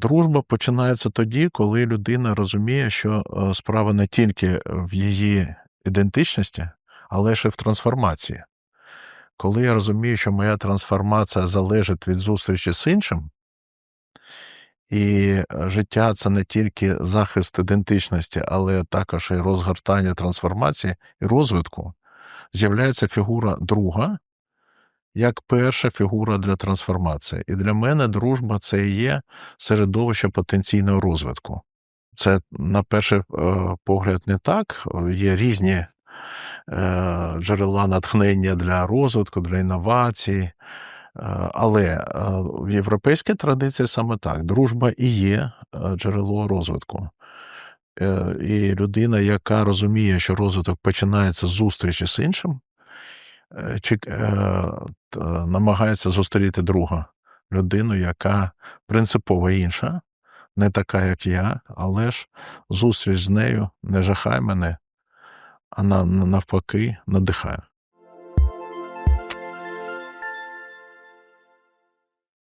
Дружба починається тоді, коли людина розуміє, що е, справа не тільки в її ідентичності, але ще в трансформації. Коли я розумію, що моя трансформація залежить від зустрічі з іншим, і е, життя це не тільки захист ідентичності, але також і розгортання трансформації і розвитку, з'являється фігура друга як перша фігура для трансформації. І для мене дружба це і є середовище потенційного розвитку. Це, на перший е, погляд, не так. Є різні е, джерела натхнення для розвитку, для інновацій. Е, Але в європейській традиції саме так. Дружба і є джерело розвитку. І людина, яка розуміє, що розвиток починається з зустрічі з іншим, намагається зустріти друга людину, яка принципово інша, не така, як я, але ж зустріч з нею не жахає мене, а на- навпаки надихає.